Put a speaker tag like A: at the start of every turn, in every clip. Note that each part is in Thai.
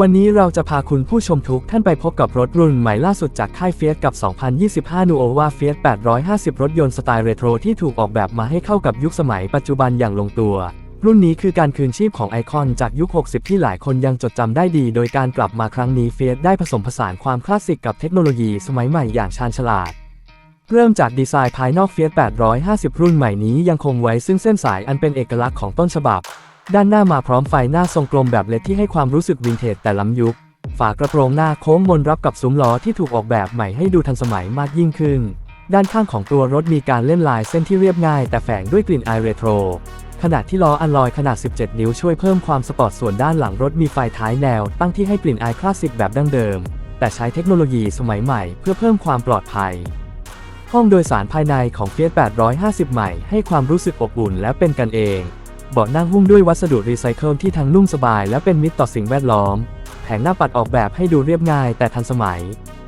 A: วันนี้เราจะพาคุณผู้ชมทุกท่านไปพบกับรถรุ่นใหม่ล่าสุดจากค่ายเฟียสกับ 2025นูโอวาเฟียส850 รถยนต์สไตล์เรโทรที่ถูกออกแบบมาให้เข้ากับยุคสมัยปัจจุบันอย่างลงตัว รุ่นนี้คือการคืนชีพของไอคอนจากยุค 60 ที่หลายคนยังจดจำได้ดี โดยการกลับมาครั้งนี้เฟียสได้ผสมผสานความคลาสสิกกับเทคโนโลยีสมัยใหม่อย่างชาญฉลาดเริ่มจากดีไซน์ภายนอกเฟียส850 รุ่นใหม่นี้ยังคงไว้ซึ่งเส้นสายอันเป็นเอกลักษณ์ของต้นฉบับ ด้านหน้ามาพร้อมไฟหน้าทรงกลมแบบเล็ดที่ให้ความรู้สึกวินเทจแต่ล้ำยุค ฝากระโปรงหน้าโค้งมนรับกับซุ้มล้อที่ถูกออกแบบใหม่ให้ดูทันสมัยมากยิ่งขึ้น ด้านข้างของตัวรถมีการเล่นลายเส้นที่เรียบง่าย แต่แฝงด้วยกลิ่นอายเรโทร ขณะที่ล้ออันลอยขนาด 17 นิ้วช่วยเพิ่มความสปอร์ตส่วนด้านหลังรถมีไฟท้ายแนว ตั้งที่ให้กลิ่นอายคลาสสิกแบบดั้งเดิม แต่ใช้เทคโนโลยีสมัยใหม่เพื่อเพิ่มความปลอดภัย ห้องโดยสารภายในของ Fiat 850 ใหม่ให้ความรู้สึกอบอุ่นและเป็นกันเอง เบาะนั่งหุ้มด้วยวัสดุรีไซเคิลที่ทั้งนุ่มสบายและเป็นมิตรต่อสิ่งแวดล้อม แผงหน้าปัดออกแบบให้ดูเรียบง่ายแต่ทันสมัย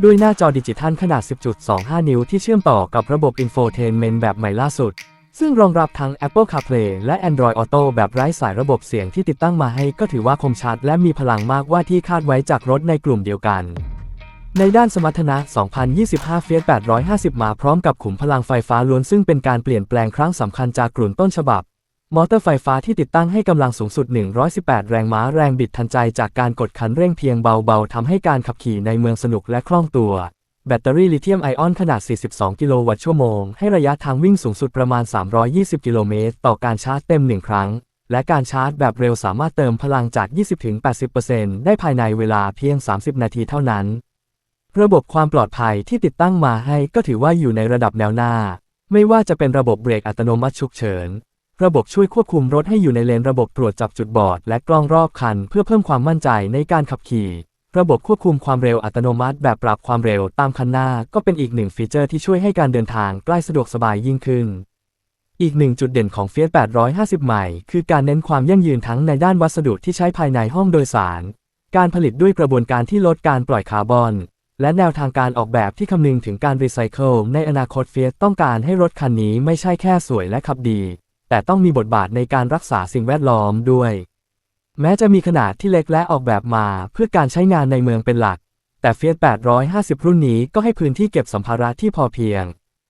A: ด้วยหน้าจอดิจิทัลขนาด 10.25 นิ้วที่เชื่อมต่อกับระบบ Infotainment แบบใหม่ล่าสุด ซึ่งรองรับทั้ง Apple CarPlay และ Android Auto แบบไร้สายระบบเสียงที่ติดตั้งมาให้ก็ถือว่าคมชัด และมีพลังมากว่าที่คาดไว้จากรถในกลุ่มเดียวกันในด้านสมรรถนะ 2025 Fiat 850 มาพร้อมกับขุมพลังไฟฟ้าล้วนซึ่งเป็นการเปลี่ยนแปลงครั้งสำคัญจากกลุ่นต้นฉบับ มอเตอร์ไฟฟ้าที่ติดตั้งให้กำลังสูงสุด 118 แรงม้าแรงบิดทันใจจากการกดคันเร่งเพียงเบาๆทำให้การขับขี่ในเมืองสนุกและคล่องตัว แบตเตอรี่ลิเธียมไอออนขนาด 42 กิโลวัตต์ชั่วโมง ให้ระยะทางวิ่งสูงสุดประมาณ 320 กิโลเมตร ต่อการชาร์จเต็ม 1 ครั้ง และการชาร์จแบบเร็วสามารถเติมพลังจาก 20-80%ได้ภายในเวลาเพียง 30 นาทีเท่านั้น ระบบความปลอดภัยที่ติดตั้งมาให้ก็ถือว่าอยู่ในระดับแนวหน้า ไม่ว่าจะเป็นระบบเบรกอัตโนมัติฉุกเฉิน ระบบช่วยควบคุมรถให้อยู่ในเลนระบบตรวจจับจุดบอด และกล้องรอบคัน เพื่อเพิ่มความมั่นใจในการขับขี่ ระบบควบคุมความเร็วอัตโนมัติแบบปรับความเร็วตามคันหน้า ก็เป็นอีกหนึ่งฟีเจอร์ที่ช่วยให้การเดินทางใกล้สะดวกสบายยิ่งขึ้น อีกหนึ่งจุดเด่นของ Fiat 850 ใหม่ คือการเน้นความยั่งยืนทั้งในด้านวัสดุที่ใช้ภายในห้องโดยสาร การผลิตด้วยกระบวนการที่ลดการปล่อยคาร์บอน และแนวทางการออกแบบที่คำนึงถึงการรีไซเคิลในอนาคต Fiat ต้องการให้รถคันนี้ไม่ใช่แค่สวยและขับดี แต่ต้องมีบทบาทในการรักษาสิ่งแวดล้อมด้วย แม้จะมีขนาดที่เล็กและออกแบบมาเพื่อการใช้งานในเมืองเป็นหลัก แต่ Fiat 850 รุ่นนี้ก็ให้พื้นที่เก็บสัมภาระที่พอเพียง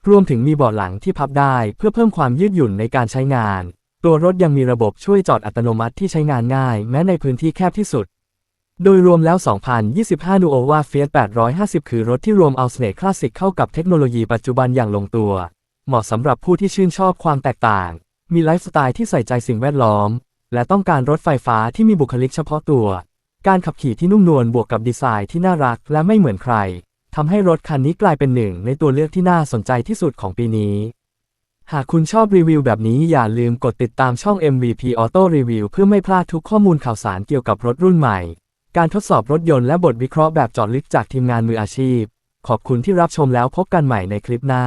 A: รวมถึงมีเบาะหลังที่พับได้เพื่อเพิ่มความยืดหยุ่นในการใช้งาน ตัวรถยังมีระบบช่วยจอดอัตโนมัติที่ใช้งานง่าย แม้ในพื้นที่แคบที่สุดโดยรวมแล้ว 2025นูโอวา Fiat 850 คือรถที่รวมเอาเสน่ห์คลาสสิกเข้ากับเทคโนโลยีปัจจุบันอย่างลงตัว เหมาะสำหรับผู้ที่ชื่นชอบความแตกต่าง มีไลฟ์สไตล์ที่ใส่ใจสิ่งแวดล้อม และต้องการรถไฟฟ้าที่มีบุคลิกเฉพาะตัว การขับขี่ที่นุ่มนวลบวกกับดีไซน์ที่น่ารักและไม่เหมือนใครทำให้รถคันนี้กลายเป็นหนึ่งในตัวเลือกที่น่าสนใจที่สุดของปีนี้ หากคุณชอบรีวิวแบบนี้อย่าลืมกดติดตามช่อง MVP Auto Review เพื่อไม่พลาดทุกข้อมูลข่าวสารเกี่ยวกับรถรุ่นใหม่ การทดสอบรถยนต์และบทวิเคราะห์แบบเจาะลึกจากทีมงานมืออาชีพ ขอบคุณที่รับชมแล้วพบกันใหม่ในคลิปหน้า